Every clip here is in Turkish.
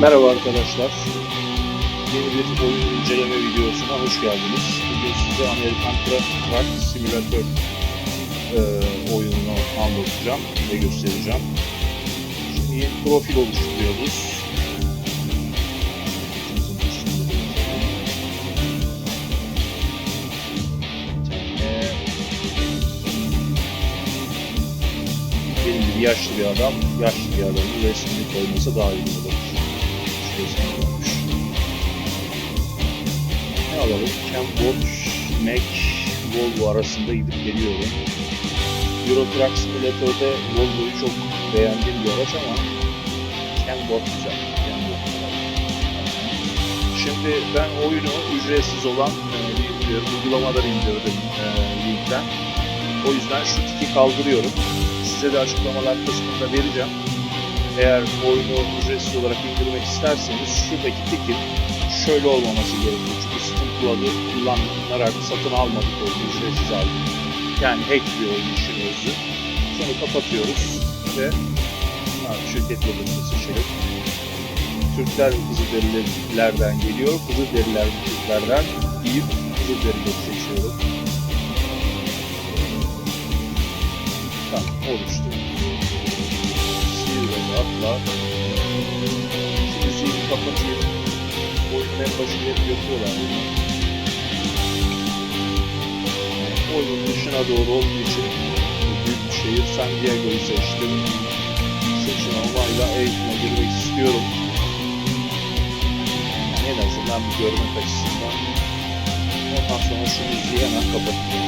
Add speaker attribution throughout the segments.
Speaker 1: Merhaba arkadaşlar. Yeni bir oyun inceleme videosuna hoş geldiniz. Bugün size Amerikan Truck Simulator e, oyununu anlatacağım ve göstereceğim. Şimdi yeni profil oluşturuyoruz. Benim gibi yaşlı bir adam, yaşlı bir adamın resmini koyması daha iyi olur. Ne alalım? Campbell, Mac, Volvo arasında gidip geliyorum. Euro Truck Simulator'da Volvo'yu çok beğendiğim bir araç ama Campbell güzel. Güzel. Şimdi ben oyunu ücretsiz olan e, bir, bir uygulamadan indirdim e, linkten. O yüzden şu tiki kaldırıyorum. Size de açıklamalar kısmında vereceğim. Eğer oyunu ücretsiz olarak indirmek isterseniz şuradaki tikin şöyle olmaması gerekiyor. Çünkü Steam Cloud'u kullanarak satın almadık oyunu ücretsiz aldık. Yani hack bir oyun işin özü. Sonra kapatıyoruz ve ha, şirket logosunu seçelim. Türkler Kızılderililerden geliyor. Kızılderililer Türklerden deyip Kızılderilileri seçiyorum. Tamam oluştu. Atla. Şu müziği kapatayım. Oyunun en başında hep yapıyorlar. Oyunun dışına doğru olduğu için büyük bir şehir San Diego'yu seçtim. Seçim onayla eğitime girmek istiyorum. Yani en azından bir görmek açısından. Ondan sonra şu müziği hemen kapatıyorum.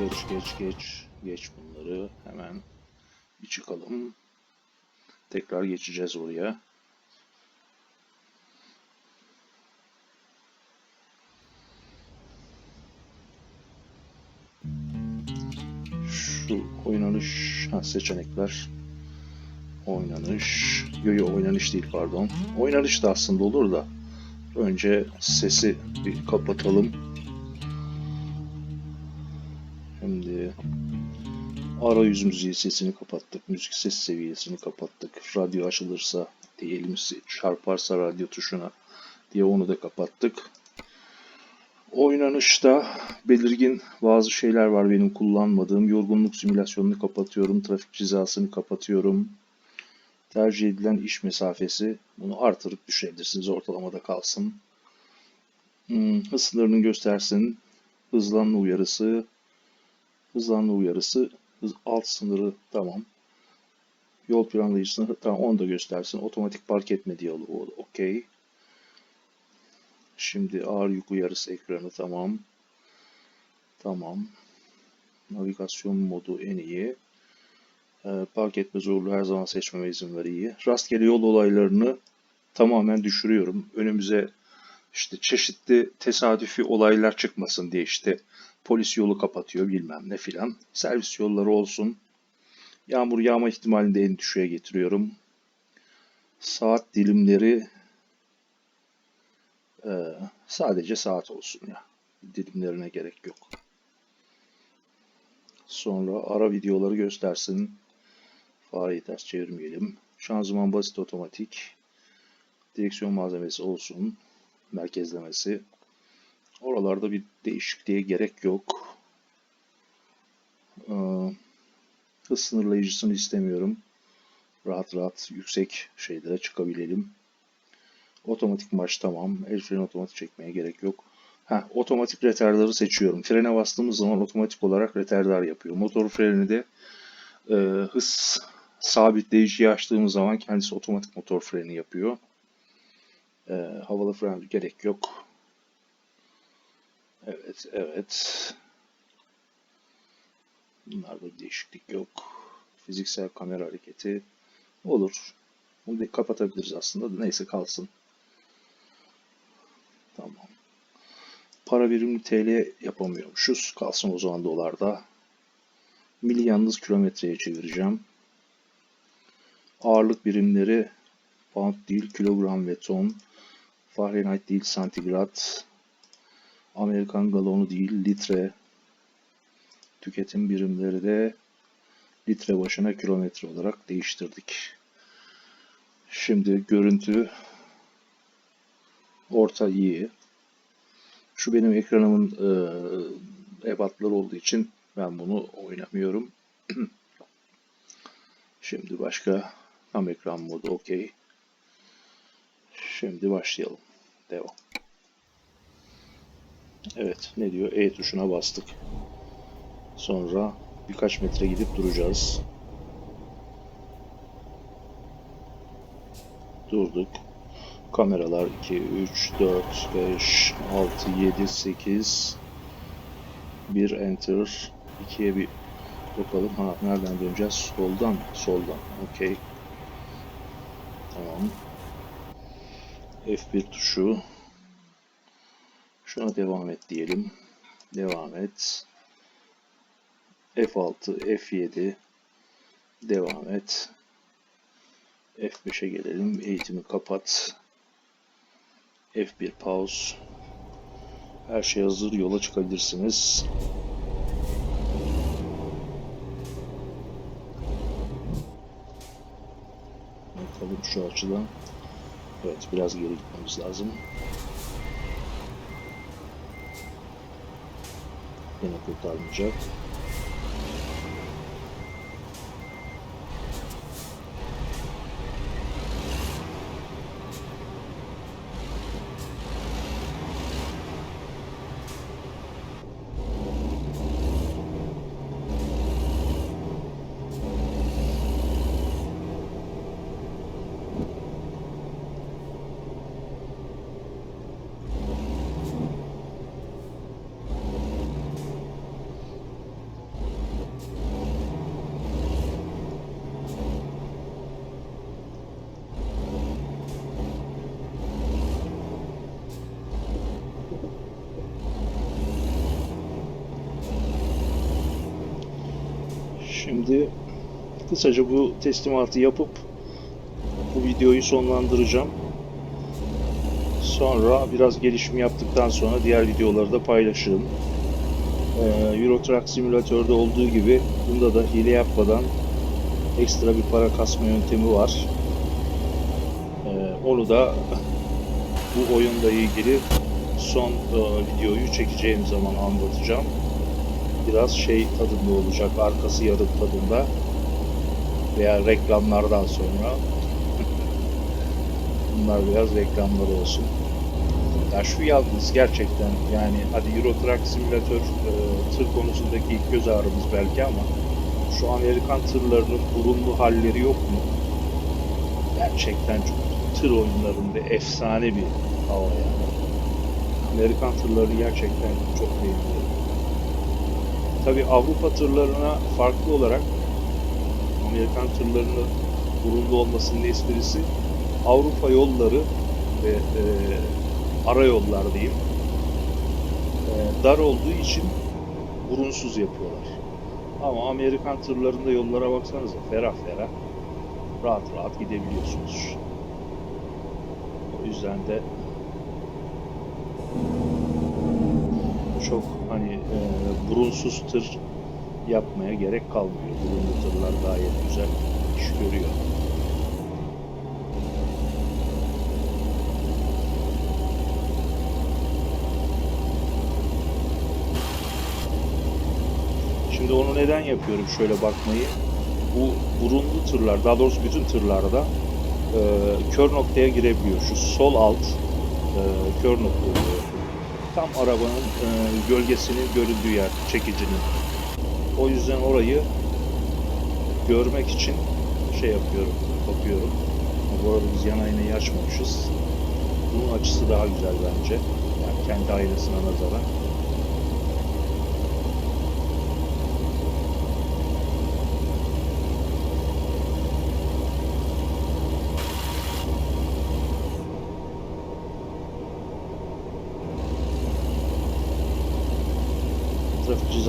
Speaker 1: Geç geç geç. Geç bunları. Hemen bir çıkalım. Tekrar geçeceğiz oraya. Şu oynanış ha, seçenekler. Oynanış. Yo yo oynanış değil pardon. Oynanış da aslında olur da önce sesi bir kapatalım Şimdi arayüz müziği sesini kapattık. Müzik ses seviyesini kapattık. Radyo açılırsa diye elimiz çarparsa radyo tuşuna diye onu da kapattık. Oynanışta belirgin bazı şeyler var benim kullanmadığım. Yorgunluk simülasyonunu kapatıyorum. Trafik cezasını kapatıyorum. Tercih edilen iş mesafesi. Bunu artırıp düşürebilirsiniz. Ortalamada kalsın. Hmm, hız sınırını göstersin. Hızlanma uyarısı. Hızlanma uyarısı, hız alt sınırı tamam. Yol planlayıcısını tamam onu da göstersin. Otomatik park etme diyaloğu okey. Şimdi ağır yük uyarısı ekranı tamam. Tamam. Navigasyon modu en iyi. Ee, park etme zorluğu her zaman seçmeme izin ver iyi. Rastgele yol olaylarını tamamen düşürüyorum. Önümüze işte çeşitli tesadüfi olaylar çıkmasın diye işte polis yolu kapatıyor bilmem ne filan. Servis yolları olsun. Yağmur yağma ihtimalini de en düşüğe getiriyorum. Saat dilimleri e, sadece saat olsun ya. Dilimlerine gerek yok. Sonra ara videoları göstersin. Fareyi ters çevirmeyelim. Şanzıman basit otomatik. Direksiyon malzemesi olsun. Merkezlemesi. Oralarda bir değişikliğe gerek yok. Ee, hız sınırlayıcısını istemiyorum. Rahat rahat yüksek şeylere çıkabilelim. Otomatik marş tamam. El freni otomatik çekmeye gerek yok. Ha, otomatik retardarı seçiyorum. Frene bastığımız zaman otomatik olarak retardar yapıyor. Motor freni de e, hız sabitleyiciyi açtığımız zaman kendisi otomatik motor freni yapıyor. E, havalı fren gerek yok. Evet, evet. Bunlarda bir değişiklik yok. Fiziksel kamera hareketi olur. Bunu da kapatabiliriz aslında da neyse kalsın. Tamam. Para birimli TL yapamıyormuşuz. Kalsın o zaman dolarda. Mili yalnız kilometreye çevireceğim. Ağırlık birimleri pound değil kilogram ve ton. Fahrenheit değil santigrat. Amerikan galonu değil litre. Tüketim birimleri de litre başına kilometre olarak değiştirdik. Şimdi görüntü orta iyi. Şu benim ekranımın e, ebatları olduğu için ben bunu oynamıyorum. Şimdi başka tam ekran modu okey. Şimdi başlayalım. Devam. Evet ne diyor? E tuşuna bastık. Sonra birkaç metre gidip duracağız. Durduk. Kameralar 2, 3, 4, 5, 6, 7, 8. Bir enter. 2'ye bir bakalım. Ha nereden döneceğiz? Soldan. Soldan. Okey. Tamam. F1 tuşu. Şuna devam et diyelim. Devam et. F6, F7. Devam et. F5'e gelelim. Eğitimi kapat. F1 pause. Her şey hazır. Yola çıkabilirsiniz. Bakalım şu açıdan. Evet biraz geri gitmemiz lazım. beni jet. Şimdi kısaca bu teslimatı yapıp bu videoyu sonlandıracağım. Sonra biraz gelişim yaptıktan sonra diğer videoları da paylaşırım. Ee, Euro Truck Simülatör'de olduğu gibi bunda da hile yapmadan ekstra bir para kasma yöntemi var. Ee, onu da bu oyunla ilgili son e, videoyu çekeceğim zaman anlatacağım biraz şey tadında olacak, arkası yarım tadında veya reklamlardan sonra bunlar biraz reklamlar olsun. Ya şu yalnız gerçekten yani hadi Euro Truck Simulator e, tır konusundaki ilk göz ağrımız belki ama şu Amerikan tırlarının burunlu halleri yok mu? Gerçekten çok tır oyunlarında efsane bir hava yani. Amerikan tırları gerçekten çok beğeniyorum. Tabi Avrupa tırlarına farklı olarak Amerikan tırlarının burunlu olmasının esprisi Avrupa yolları ve e, ara yollar diyeyim e, dar olduğu için burunsuz yapıyorlar. Ama Amerikan tırlarında yollara baksanıza ferah ferah rahat rahat gidebiliyorsunuz. O yüzden de çok hani e, burunsuz tır yapmaya gerek kalmıyor. Burunlu tırlar gayet güzel iş görüyor. Şimdi onu neden yapıyorum şöyle bakmayı? Bu burunlu tırlar, daha doğrusu bütün tırlarda e, kör noktaya girebiliyor. Şu sol alt e, kör nokta oluyor tam arabanın e, gölgesinin görüldüğü yer çekicinin. O yüzden orayı görmek için şey yapıyorum, bakıyorum. Bu arada biz yan aynayı açmamışız. Bunun açısı daha güzel bence. Yani kendi aynasına nazaran.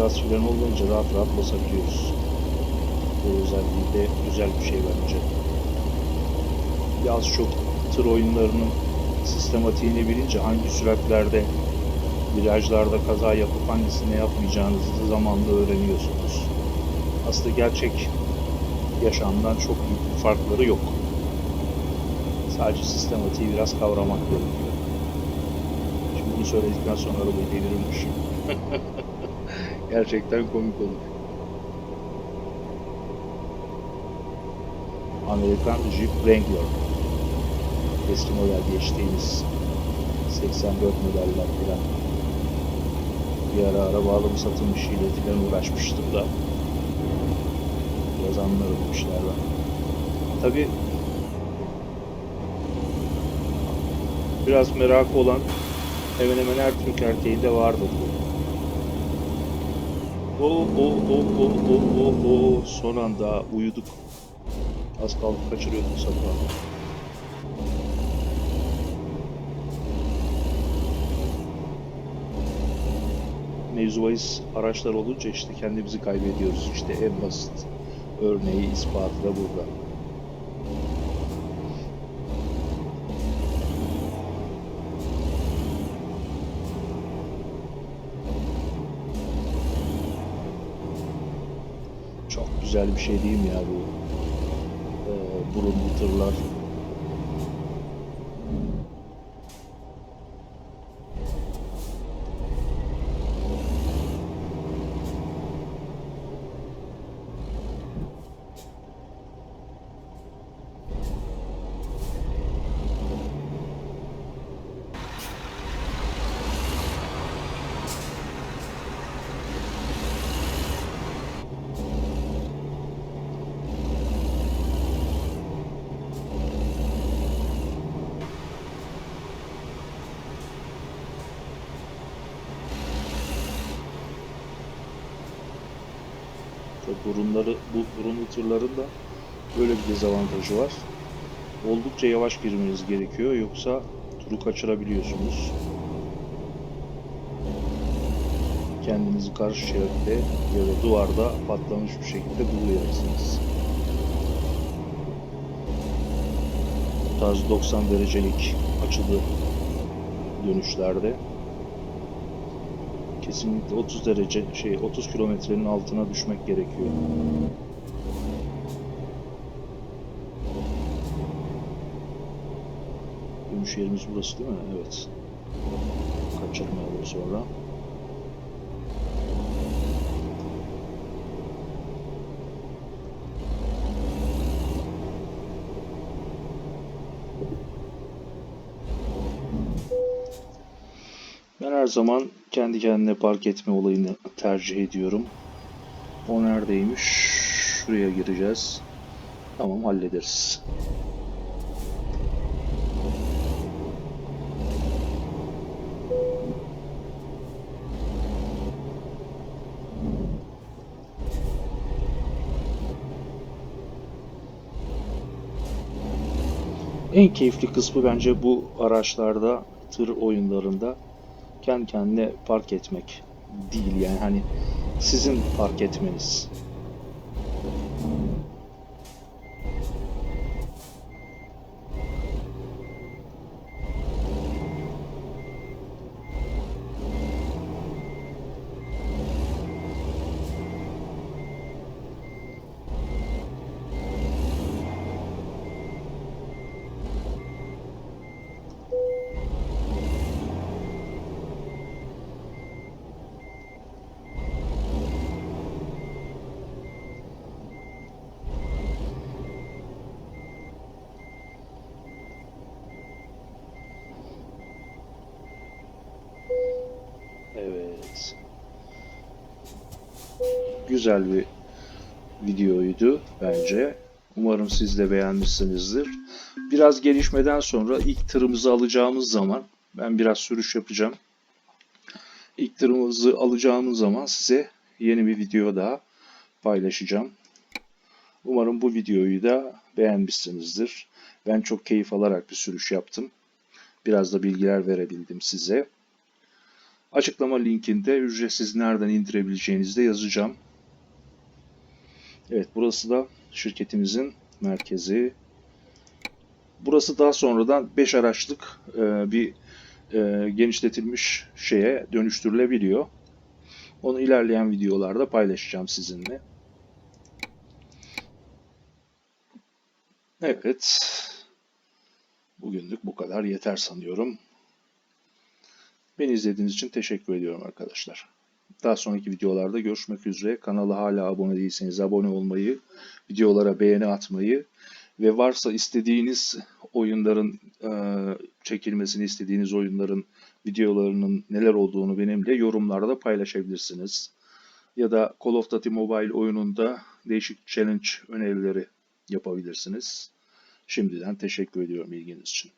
Speaker 1: Cezası falan olunca rahat rahat basabiliyoruz. Bu özelliği de güzel bir şey bence. Az çok tır oyunlarının sistematiğini bilince hangi süratlerde virajlarda kaza yapıp hangisini yapmayacağınızı zamanla öğreniyorsunuz. Aslında gerçek yaşamdan çok büyük bir farkları yok. Sadece sistematiği biraz kavramak gerekiyor. Şimdi bunu söyledikten sonra arabayı devirirmiş. Gerçekten komik olur. Amerikan Jeep Wrangler. Eski model geçtiğimiz 84 modeller falan. Bir ara araba alım satım işiyle uğraşmıştım da. Biraz anlarım bu işlerden. Tabi biraz merakı olan hemen hemen her Türk erkeğinde vardır bu. O o o o o o o son anda uyuduk. Az kaldı kaçırıyorduk sabah. Mevzu bahis araçlar olunca işte kendimizi kaybediyoruz. İşte en basit örneği ispatı da burada. Çok güzel bir şey değil mi ya bu e, burunlu tırlar? Burunları, bu burunlu tırların da böyle bir dezavantajı var. Oldukça yavaş girmeniz gerekiyor yoksa turu kaçırabiliyorsunuz. Kendinizi karşı şeritte ya da duvarda patlamış bir şekilde buluyorsunuz. Bu tarz 90 derecelik açılı dönüşlerde kesinlikle 30 derece şey 30 kilometrenin altına düşmek gerekiyor. Dönüş yerimiz burası değil mi? Evet. Kaçırmayalım sonra. Ben her zaman kendi kendine park etme olayını tercih ediyorum. O neredeymiş? Şuraya gireceğiz. Tamam hallederiz. En keyifli kısmı bence bu araçlarda, tır oyunlarında kendi park etmek değil yani hani sizin park etmeniz. Evet. Güzel bir videoydu bence. Umarım siz de beğenmişsinizdir. Biraz gelişmeden sonra ilk tırımızı alacağımız zaman ben biraz sürüş yapacağım. İlk tırımızı alacağımız zaman size yeni bir video daha paylaşacağım. Umarım bu videoyu da beğenmişsinizdir. Ben çok keyif alarak bir sürüş yaptım. Biraz da bilgiler verebildim size. Açıklama linkinde ücretsiz nereden indirebileceğinizi de yazacağım. Evet burası da şirketimizin merkezi. Burası daha sonradan 5 araçlık e, bir e, genişletilmiş şeye dönüştürülebiliyor. Onu ilerleyen videolarda paylaşacağım sizinle. Evet. Bugünlük bu kadar yeter sanıyorum. Beni izlediğiniz için teşekkür ediyorum arkadaşlar. Daha sonraki videolarda görüşmek üzere. Kanala hala abone değilseniz abone olmayı, videolara beğeni atmayı ve varsa istediğiniz oyunların e, çekilmesini istediğiniz oyunların videolarının neler olduğunu benimle yorumlarda paylaşabilirsiniz. Ya da Call of Duty Mobile oyununda değişik challenge önerileri yapabilirsiniz. Şimdiden teşekkür ediyorum ilginiz için.